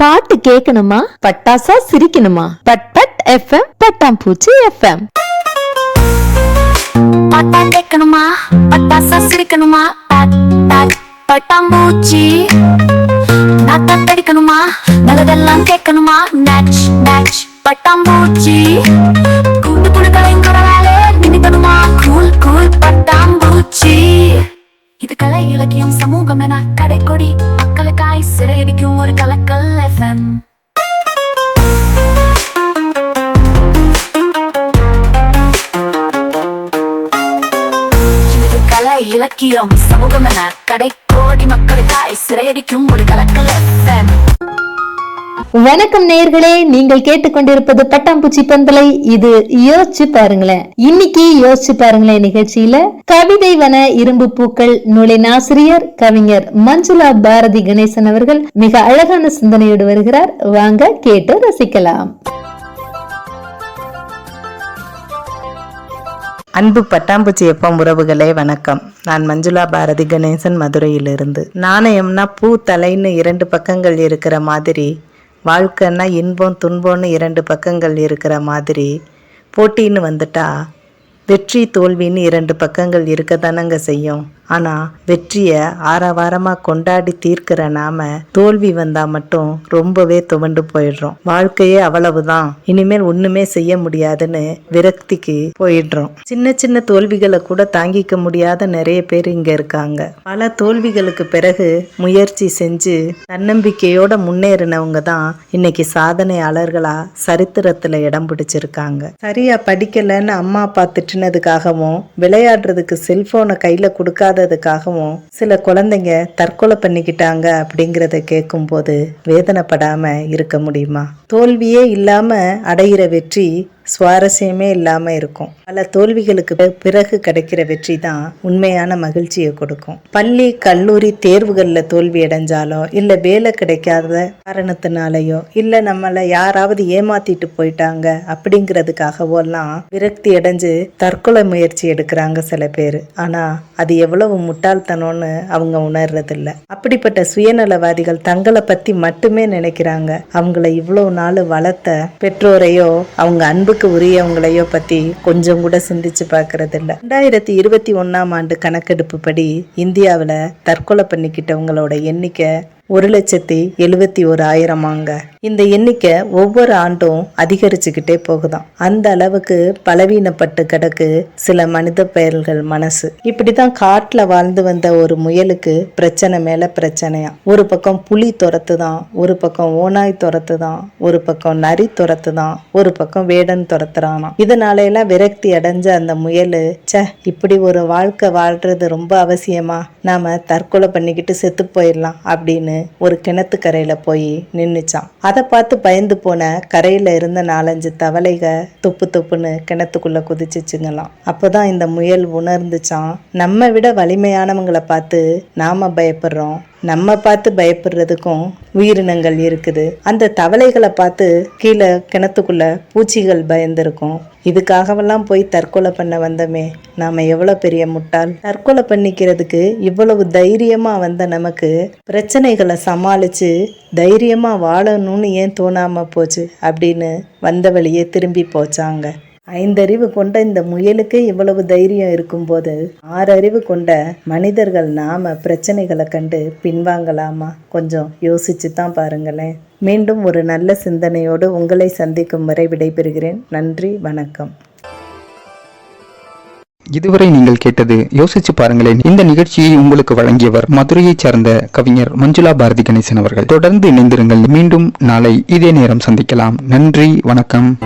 பாட்டு கேட்கணுமா பட்டாசா சிரிக்கணுமா? பட் பட் எஃப்எம் பட்டாம்பூச்சி எஃப்எம் பாட்டா கேட்கணுமா பட்டாசா சிரிக்கணுமா? டாக், டாக், பட்டாம்பூச்சி. நாத்தா தெடிக்கணுமா நல்லதெல்லாம் கேட்கணுமா நேச் நேச் பட்டாம்பூச்சி. இலக்கியம் சமூகம் என கடை கோடி மக்களுக்காய் சிறையடிக்கும் ஒரு கலக்கல வணக்கம் நேயர்களே நீங்கள் கேட்டுக்கொண்டிருப்பது பட்டாம்பூச்சி பந்தலை. இது யோசிச்சு பாருங்களேன். இன்னைக்கு யோசிச்சு பாருங்களேன் நிகழ்ச்சியில கவிதை வன இரும்பு பூக்கள் நூலின் ஆசிரியர் கவிஞர் மஞ்சுளா பாரதி கணேசன் அவர்கள் மிக அழகான சிந்தனையோடு வருகிறார். வாங்க கேட்டு ரசிக்கலாம். அன்பு பட்டாம்பூச்சி எப்பம் உறவுகளே வணக்கம். நான் மஞ்சுளா பாரதி கணேசன் மதுரையிலிருந்து. நாணயம்னா பூ தலைன்னு இரண்டு பக்கங்கள் இருக்கிற மாதிரி வாழ்க்கைன்னா இன்பம் துன்பம்னு இரண்டு பக்கங்கள் இருக்கிற மாதிரி போட்டின்னு வந்துட்டா வெற்றி தோல்வின்னு இரண்டு பக்கங்கள் இருக்க தானங்க செய்யும். ஆனால் வெற்றியை ஆரவாரமாக கொண்டாடி தீர்க்கிற நாம தோல்வி வந்தால் மட்டும் ரொம்பவே துவண்டு போயிடுறோம். வாழ்க்கையே அவ்வளவுதான். இனிமேல் ஒன்றுமே செய்ய முடியாதுன்னு விரக்திக்கு போயிடுறோம். சின்ன சின்ன தோல்விகளை கூட தாங்கிக்க முடியாத நிறைய பேர் இங்க இருக்காங்க. பல தோல்விகளுக்கு பிறகு முயற்சி செஞ்சு தன்னம்பிக்கையோட முன்னேறினவங்க தான் இன்னைக்கு சாதனையாளர்களா சரித்திரத்துல இடம் பிடிச்சிருக்காங்க. சரியா படிக்கலைன்னு அம்மா அப்பா திட்டினதுக்காகவும் விளையாடுறதுக்கு கையில் கொடுக்காத இல்லாததுக்காகவும் சில குழந்தைங்க தற்கொலை பண்ணிக்கிட்டாங்க அப்படிங்கிறத கேட்கும்போது வேதனைப்படாம இருக்க முடியுமா? தோல்வியே இல்லாம அடையிற வெற்றி சுவாரஸ்யமே இல்லாமல் இருக்கும். பல தோல்விகளுக்கு பிறகு கிடைக்கிற வெற்றி தான் உண்மையான மகிழ்ச்சியை கொடுக்கும். பள்ளி கல்லூரி தேர்வுகளில் தோல்வி அடைஞ்சாலோ இல்லை வேலை கிடைக்காத காரணத்தினாலேயோ இல்லை நம்மளை யாராவது ஏமாத்திட்டு போயிட்டாங்க அப்படிங்கிறதுக்காகவோலாம் விரக்தி அடைஞ்சு தற்கொலை முயற்சி எடுக்கிறாங்க சில பேர். ஆனால் அது எவ்வளவு முட்டாள்தனம்னு அவங்க உணர்றதில்ல. அப்படிப்பட்ட சுயநலவாதிகள் தங்களை பற்றி மட்டுமே நினைக்கிறாங்க. அவங்கள இவ்வளோ நாள் வளர்த்த பெற்றோரையோ அவங்க அன்புக்கு உரியவங்களையோ பத்தி கொஞ்சம் கூட சிந்திச்சு பார்க்கறது இல்ல ரெண்டாயிரத்தி இருபத்தி ஒன்றாம் ஆண்டு கணக்கெடுப்பு படி இந்தியாவில் தற்கொலை பண்ணிக்கிட்டவங்களோட எண்ணிக்கை ஒரு லட்சத்தி எழுபத்தி ஒரு ஆயிரமாங்க இந்த எண்ணிக்கை ஒவ்வொரு ஆண்டும் அதிகரிச்சுக்கிட்டே போகுதாம். அந்த அளவுக்கு பலவீனப்பட்டு கிடக்கு சில மனித பெயர்கள் மனசு. இப்படிதான் காட்டுல வாழ்ந்து வந்த ஒரு முயலுக்கு பிரச்சனை மேல பிரச்சனையா ஒரு பக்கம் புலி துரத்துதான் ஒரு பக்கம் ஓனாய் துரத்துதான் ஒரு பக்கம் நரி துரத்துதான் ஒரு பக்கம் வேடன் துரத்துறானா இதனால எல்லாம் விரக்தி அடைஞ்ச அந்த முயலு ச இப்படி ஒரு வாழ்க்கை வாழ்றது ரொம்ப அவசியமா? நாம தற்கொலை பண்ணிக்கிட்டு செத்து போயிடலாம் அப்படின்னு ஒரு கிணத்துக்கரையில போய் நின்னுச்சான் அதை பார்த்து பயந்து போன கரையில இருந்த நாலஞ்சு தவளைக துப்பு துப்புன்னு கிணத்துக்குள்ள குதிச்சுச்சுங்களாம். அப்போதான் இந்த முயல் உணர்ந்துச்சான் நம்ம விட வலிமையானவங்களை பார்த்து நாம பயப்படுறோம். நம்ம பார்த்து பயப்படுறதுக்கும் உயிரினங்கள் இருக்குது. அந்த தவளைகளை பார்த்து கீழே கிணத்துக்குள்ள பூச்சிகள் பயந்துருக்கும். இதுக்காகவெல்லாம் போய் தற்கொலை பண்ண வந்தோமே. நாம எவ்வளவு பெரிய முட்டாள். தற்கொலை பண்ணிக்கிறதுக்கு இவ்வளவு தைரியமா வந்த நமக்கு பிரச்சனைகளை சமாளிச்சு தைரியமா வாழணும்னு ஏன் தோணாம போச்சு அப்படின்னு வந்த வழியே திரும்பி போச்சாங்க. ஐந்தறிவு கொண்ட இந்த முயலுக்கு இவ்வளவு தைரியம் இருக்கும்போது ஆறறிவு கொண்ட மனிதர்கள் நாம பிரச்சனைகளை கண்டு பின்வாங்கலாமா? கொஞ்சம் யோசிச்சு தான் பாருங்களேன். மீண்டும் ஒரு நல்ல சிந்தனையோடு உங்களை சந்திக்கும் வரை விடைபெறுகிறேன். நன்றி வணக்கம். இதுவரை நீங்கள் கேட்டது யோசிச்சு பாருங்களேன். இந்த நிகழ்ச்சியை உங்களுக்கு வழங்கியவர் மதுரையைச் சார்ந்த கவிஞர் மஞ்சுளா பாரதி கணேசன் அவர்கள். தொடர்ந்து இணைந்திருங்கள். மீண்டும் நாளை இதே நேரம் சந்திக்கலாம். நன்றி வணக்கம்.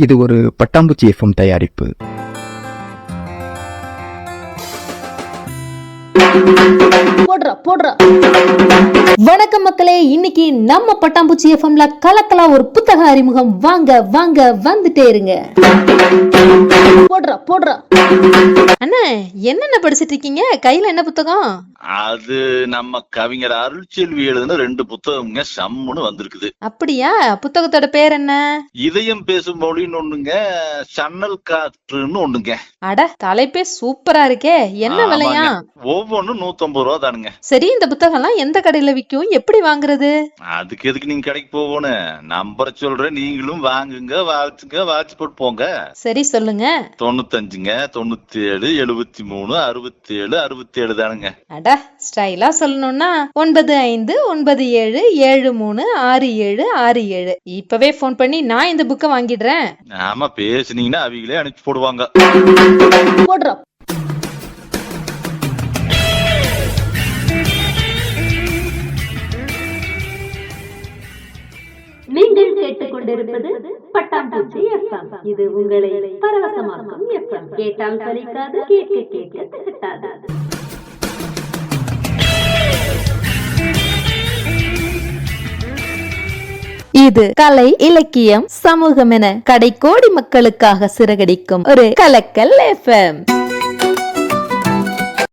இது ஒரு பட்டாம்பூச்சி எஃப்எம் தயாரிப்பு. போடுறா போடுறா. வணக்கம் மக்களே இன்னைக்கு நம்ம பட்டாம்பூச்சி எஃப்எம்ல கலக்கலா ஒரு புத்தக அறிமுகம். வாங்க வாங்க வந்துட்டே இருங்க. போடுறா போடுறா. அண்ணா என்னென்ன படிச்சிட்டு இருக்கீங்க? கையில என்ன புத்தகம்? அது நம்ம கவிஞர் அருள்செல்வி எழுதின ரெண்டு புத்தகம்ங்க சம்முன்னு வந்திருக்குது. அப்படியா? புத்தகத்தோட பேர் என்ன? இதயம் பேசும் மொழின்னு ஒண்ணுங்க சன்னல் காற்றுன்னு ஒண்ணுங்க. அட தலைப்பே சூப்பரா இருக்கே. என்ன விலையா. ஒவ்வொரு ஒண்ணு நூத்தம்பது ரூபா தானுங்க. சரி இந்த புத்தகம்லாம் எந்த கடையில விக்கும்? எப்படி வாங்குறது? அதுக்கு எதுக்கு நீங்க கடைக்கு போகணும்? நம்பரை சொல்றேன் நீங்களும் வாங்குங்க வாச்சுங்க வாட்ச் போட்டு போங்க. சரி சொல்லுங்க. தொண்ணூத்தஞ்சுங்க தொண்ணூத்தி ஏழு எழுபத்தி மூணு அறுபத்தி ஏழு அறுபத்தி ஏழு தானுங்க. அட ஸ்டைலா சொல்லணும்னா ஒன்பது ஐந்து ஒன்பது ஏழு ஏழு மூணு ஆறு ஏழு ஆறு ஏழு. இப்பவே ஃபோன் பண்ணி நான் இந்த புக்கை வாங்கிடுறேன். ஆமா பேசுனீங்கன்னா அவங்களே அனுப்பிச்சு போடுவாங்க. போடுறோம். கேட்டுக்கொண்டிருப்பது பட்டாம்பூச்சி எஃப்எம் இது உங்களை பரவசமாக்கும் எஃப்எம் கேட்டால் சலிக்காது கேட்க கேட்க திகட்டாது இது கலை இலக்கியம் சமூகம் என கடைக்கோடி மக்களுக்காக சிறகடிக்கும் ஒரு கலக்கல் எஃப்எம்